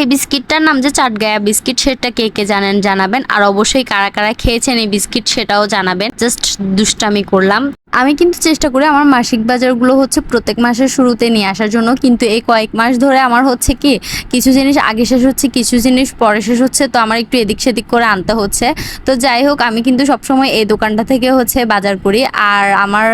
এই বিস্কিটটার নাম যে চাটগায়া বিস্কিট সেটা কে কে জানেন জানাবেন। আর অবশ্যই কারা কারা খেয়েছেন এই বিস্কিট সেটাও জানাবেন। জাস্ট দুষ্টামি করলাম। আমি কিন্তু চেষ্টা করি আমার মাসিক বাজারগুলো হচ্ছে প্রত্যেক মাসের শুরুতে নিয়ে আসার জন্য। কিন্তু এই কয়েক মাস ধরে আমার হচ্ছে কি, কিছু জিনিস আগে শেষ হচ্ছে, কিছু জিনিস পরে শেষ হচ্ছে, তো আমার একটু এদিক সেদিক করে আনতে হচ্ছে। তো যাই হোক, আমি কিন্তু সবসময় এই দোকানটা থেকে হচ্ছে বাজার করি। আর আমার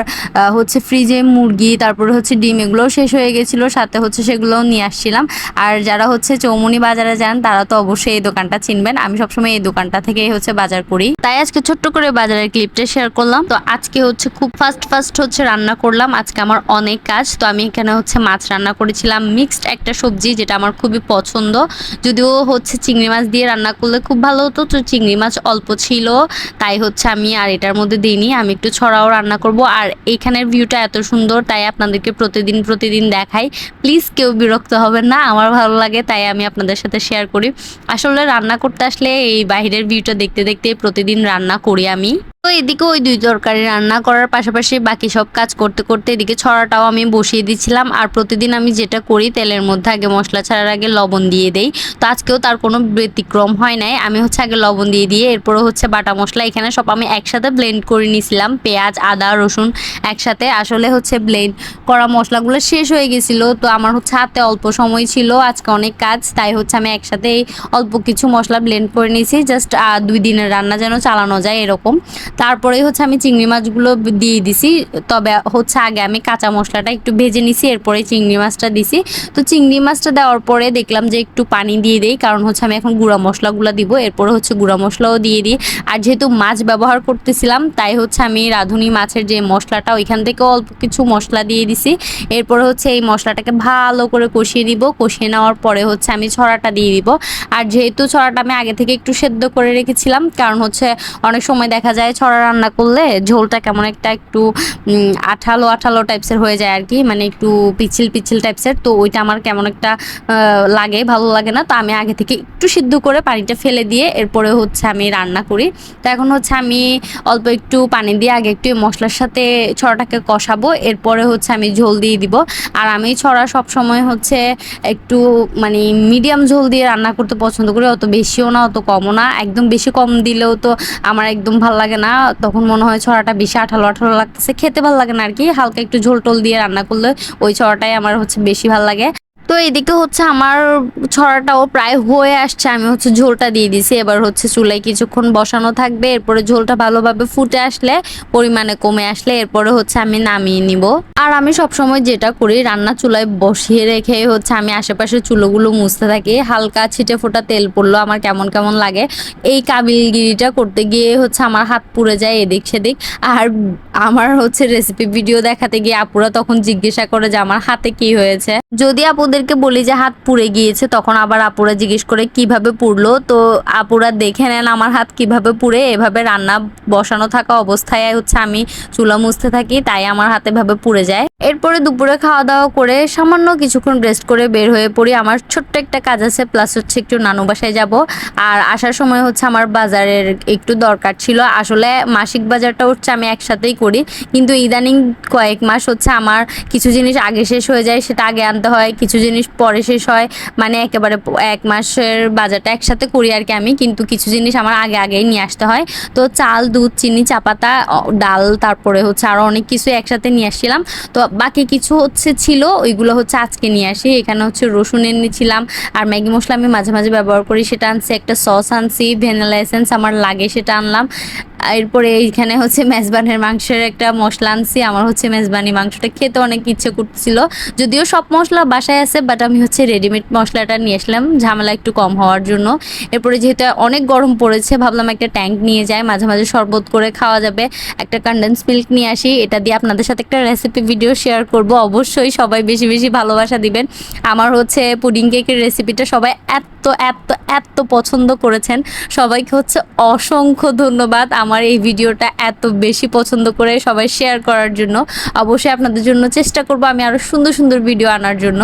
হচ্ছে ফ্রিজে মুরগি, তারপরে হচ্ছে ডিম এগুলোও শেষ হয়ে গেছিল, সাথে হচ্ছে সেগুলোও নিয়ে আসছিলাম। আর যারা হচ্ছে চৌমুনি বাজারে যান, তারা তো অবশ্যই এই দোকানটা চিনবেন। আমি সবসময় এই দোকানটা থেকেই হচ্ছে বাজার করি। তাই আজকে ছোট্ট করে বাজারের ক্লিপটা শেয়ার করলাম। তো আজকে হচ্ছে খুব ফার্স্ট ফার্স্ট হচ্ছে রান্না করলাম। আজকে আমার অনেক কাজ। তো আমি এখানে হচ্ছে মাছ রান্না করেছিলাম। মিক্সড একটা সবজি যেটা আমার খুবই পছন্দ। যদিও হচ্ছে চিংড়ি মাছ দিয়ে রান্না করলে খুব ভালো হতো। তো চিংড়ি মাছ অল্প ছিল। তাই হচ্ছে আমি আর এটার মধ্যে দিইনি। আমি একটু ছড়াও রান্না করব। আর এইখানের ভিউটা এত সুন্দর, তাই আপনাদেরকে প্রতিদিন প্রতিদিন দেখাই। প্লিজ কেউ বিরক্ত হবেন না। আমার ভালো লাগে, তাই আমি আপনাদের সাথে শেয়ার করি। আসলে রান্না করতে আসলে এই বাইরের ভিউটা দেখতে দেখতে প্রতিদিন রান্না করি আমি। তো এদিকে ওই দুই তরকারি রান্না করার পাশাপাশি বাকি সব কাজ করতে করতে এদিকে ছড়াটাও আমি বসিয়ে দিচ্ছিলাম। আর প্রতিদিন আমি যেটা করি, তেলের মধ্যে আগে মশলা ছাড়ার আগে লবণ দিয়ে দেই। তো আজকেও তার কোনো ব্যতিক্রম হয় নাই। আমি হচ্ছে আগে লবণ দিয়ে দিয়ে এরপরে হচ্ছে বাটা মশলা এখানে সব আমি একসাথে ব্লেন্ড করে নিয়েছিলাম পেঁয়াজ, আদা, রসুন একসাথে। আসলে হচ্ছে ব্লেন্ড করা মশলাগুলো শেষ হয়ে গেছিল। তো আমার হচ্ছে হাতে অল্প সময় ছিল, আজকে অনেক কাজ। তাই হচ্ছে আমি একসাথে অল্প কিছু মশলা ব্লেন্ড করে নিয়েছি। জাস্ট দুই দিনের রান্না যেন চালানো যায় এরকম। তারপরে হচ্ছে আমি চিংড়ি মাছগুলো দিয়ে দিছি। তবে হচ্ছে আগে আমি কাঁচা মশলাটা একটু ভেজে নিছি, এরপরে চিংড়ি মাছটা দিছি। তো চিংড়ি মাছটা দেওয়ার পরে দেখলাম যে একটু পানি দিয়ে দেই, কারণ হচ্ছে আমি এখন গুঁড়া মশলাগুলো দিব, এরপরে হচ্ছে গুঁড়া মশলাও দিয়ে দিই। আর যেহেতু মাছ ব্যবহার করতেছিলাম, তাই হচ্ছে আমি রাঁধুনি মাছের যে মশলাটা, ওইখান থেকে অল্প কিছু মশলা দিয়ে দিছি। এরপরে হচ্ছে এই মশলাটাকে ভালো করে কষিয়ে দিব। কষিয়ে নেওয়ার পরে হচ্ছে আমি ছড়াটা দিয়ে দিব। আর যেহেতু ছড়াটা আমি আগে থেকে একটু সেদ্ধ করে রেখেছিলাম, কারণ হচ্ছে অনেক সময় দেখা যায় ছড়া রান্না করলে ঝোলটা কেমন একটা একটু আঠালো আঠালো টাইপসের হয়ে যায় আর কি মানে একটু পিছিল পিছিল টাইপসের তো ওইটা আমার কেমন একটা লাগে, ভালো লাগে না। তো আমি আগে থেকে একটু সিদ্ধ করে পানিটা ফেলে দিয়ে এরপরে হচ্ছে আমি রান্না করি। তো এখন হচ্ছে আমি অল্প একটু পানি দিয়ে আগে একটু মশলার সাথে ছড়াটাকে কষাবো, এরপরে হচ্ছে আমি ঝোল দিয়ে দিব। আর আমি ছড়া সব সময় হচ্ছে একটু মানে মিডিয়াম ঝোল দিয়ে রান্না করতে পছন্দ করি, অত বেশিও না, অত কমও না। একদম বেশি কম দিলেও তো আমার একদম ভালো লাগে না। তখন মনে হয় ছড়াটা বেশি আঠালো আঠালো লাগতেছে। খেতে ভালো লাগে না আর কি, হালকা একটু ঝোল টোল দিয়ে রান্না করলে ওই ছড়াটাই আমার হচ্ছে বেশি ভালো লাগে। তো এদিকে হচ্ছে আমার ছড়াটাও প্রায় হয়ে আসছে, আমি হচ্ছে ঝোলটা দিয়ে দিছি। এবার হচ্ছে চুলায় কিছুক্ষণ বসানো থাকবে, এরপরে ঝোলটা ভালোভাবে ফুটে আসলে, পরিমাণে কমে আসলে এরপরে হচ্ছে আমি নামিয়ে নিব। আর আমি সব সময় যেটা করি, রান্না চুলায় বসিয়ে রেখে হচ্ছে আমি আশেপাশে চুলোগুলো মুছতে থাকি। হালকা ছিটে ফোটা তেল পড়ল, আমার কেমন কেমন লাগে। এই কাবিলগিরিটা করতে গিয়ে হচ্ছে আমার হাত পুড়ে যায় এদিক সেদিক। আর আমার হচ্ছে রেসিপি ভিডিও দেখাতে গিয়ে আপুরা তখন জিজ্ঞাসা করে যে আমার হাতে কি হয়েছে। যদি আপুদেরকে বলি যে হাত পুড়ে গিয়েছে, তখন আবার আপুরা জিজ্ঞেস করে, কীভাবে পুড়লো? তো আপুরা দেখে নেন আমার হাত কীভাবে পুড়ে, এভাবে রান্না বসানো থাকা অবস্থায় হচ্ছে আমি চুলা মুছতে থাকি, তাই আমার হাতে ভাবে পুড়ে যায়। এরপরে দুপুরে খাওয়া দাওয়া করে সামান্য কিছুক্ষণ রেস্ট করে বের হয়ে পড়ি। আমার ছোট্ট একটা কাজ আছে প্লাস হচ্ছে একটু নানু বাসায় যাব। আর আসার সময় হচ্ছে আমার বাজারের একটু দরকার ছিল। আসলে মাসিক বাজারটা হচ্ছে আমি একসাথেই করি। কিন্তু ইদানিং কয়েক মাস হচ্ছে আমার কিছু জিনিস আগে শেষ হয়ে যায়, সেটা আগে আনতে হয়, কিছু জিনিস পরে শেষ হয়। মানে একেবারে এক মাসের বাজারটা একসাথে করি আর কি আমি, কিন্তু কিছু জিনিস আমার আগে আগেই নিয়ে আসতে হয়। তো চাল, দুধ, চিনি, চাপাতা ডাল, তারপরে হচ্ছে আরও অনেক কিছু একসাথে নিয়ে আসছিলাম। তো বাকি কিছু হচ্ছে ছিল, ওইগুলো হচ্ছে আজকে নিয়ে আসি। এখানে হচ্ছে রসুন এনেছিলাম আর ম্যাগি মশলা আমি মাঝে মাঝে ব্যবহার করি। সেটা আনছি, একটা সস আনছি, ভ্যানিলা এসেন্স আমার লাগে সেটা আনলাম। এরপরে এইখানে হচ্ছে মেজবানের মাংসের একটা মশলা আনছি। আমার হচ্ছে মেজবানি মাংসটা খেতে অনেক ইচ্ছে করছিল। যদিও সব মশলা বাসায় আছে বাট আমি হচ্ছে রেডিমেড মশলাটা নিয়ে আসলাম। ঝামেলা একটু কম হওয়ার জন্য। এরপরে যেহেতু অনেক গরম পড়েছে, ভাবলাম একটা ট্যাঙ্ক নিয়ে যাই। মাঝে মাঝে শরবত করে খাওয়া যাবে। একটা কন্ডেন্স মিল্ক নিয়ে আসি। এটা দিয়ে আপনাদের সাথে একটা রেসিপি ভিডিও শেয়ার করব। অবশ্যই সবাই বেশি বেশি ভালোবাসা দিবেন। আমার হচ্ছে পুডিং কেকের রেসিপিটা সবাই এত এত এত পছন্দ করেছেন। সবাইকে হচ্ছে অসংখ্য ধন্যবাদ। আমার আমার এই ভিডিওটা এত বেশি পছন্দ করে সবাই শেয়ার করার জন্য, অবশ্যই আপনাদের জন্য চেষ্টা করব আমি আরও সুন্দর সুন্দর ভিডিও আনার জন্য।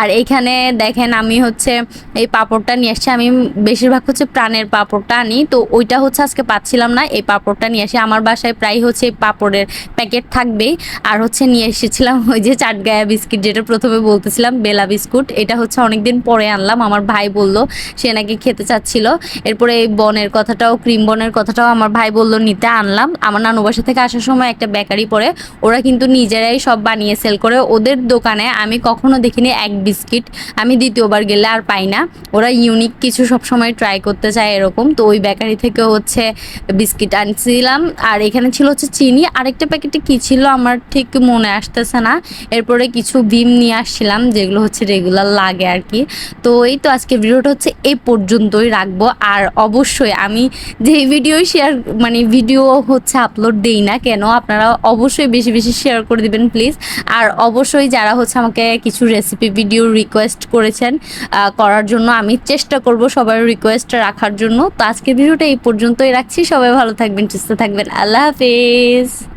আর এখানে দেখেন আমি হচ্ছে এই পাঁপড়টা নিয়ে আসছি, আমি বেশিরভাগ হচ্ছে প্রাণের পাঁপড়টা আনি, তো ওইটা হচ্ছে আজকে পাচ্ছিলাম না, এই পাঁপড়টা নিয়ে আসি। আমার বাসায় প্রায় হচ্ছে পাঁপড়ের প্যাকেট থাকবেই। আর হচ্ছে নিয়ে এসেছিলাম ওই যে চাটগায়া বিস্কিট, যেটা প্রথমে বলতেছিলাম, বেলা বিস্কুট। এটা হচ্ছে অনেকদিন পরে আনলাম, আমার ভাই বলল সে নাকি খেতে চাচ্ছিল। এরপরে এই বনের কথাটাও, ক্রিম বনের কথাটাও আমার ভাই বলল, নিতে আনলাম। আমার নানু বাসা থেকে আসার সময় একটা বেকারি পরে ওরা কিন্তু নিজেরাই সব বানিয়ে সেল করে। ওদের দোকানে আমি কখনো দেখিনি এক বিস্কিট। আমি দ্বিতীয়বার গেলে আর পাই না। ওরা ইউনিক কিছু সব সময় ট্রাই করতে চায় এরকম। তো ওই বেকারি থেকে হচ্ছে বিস্কিট আনছিলাম। আর এখানে ছিল হচ্ছে চিনি। আরেকটা প্যাকেটে কি ছিল আমার ঠিক মনে আসতেছে না। এরপরে কিছু ভিম নিয়ে আসছিলাম, যেগুলো হচ্ছে রেগুলার লাগে আর কি। তো এই তো আজকে ভিডিওটা হচ্ছে এই পর্যন্তই রাখব। আর অবশ্যই আমি যে ভিডিও শেয়ার মানে ভিডিও হচ্ছে আপলোড দেই না, কেন? আপনারা অবশ্যই বেশি বেশি শেয়ার করে দিবেন প্লিজ আর অবশ্যই যারা হচ্ছে আমাকে কিছু রেসিপি ভিডিও রিকোয়েস্ট করেছেন করার জন্য আমি চেষ্টা করব সবার রিকোয়েস্ট রাখার জন্য। তো আজকের ভিডিওটা এই পর্যন্তই রাখছি। সবাই ভালো থাকবেন, সুস্থ থাকবেন। আল্লাহ হাফেজ।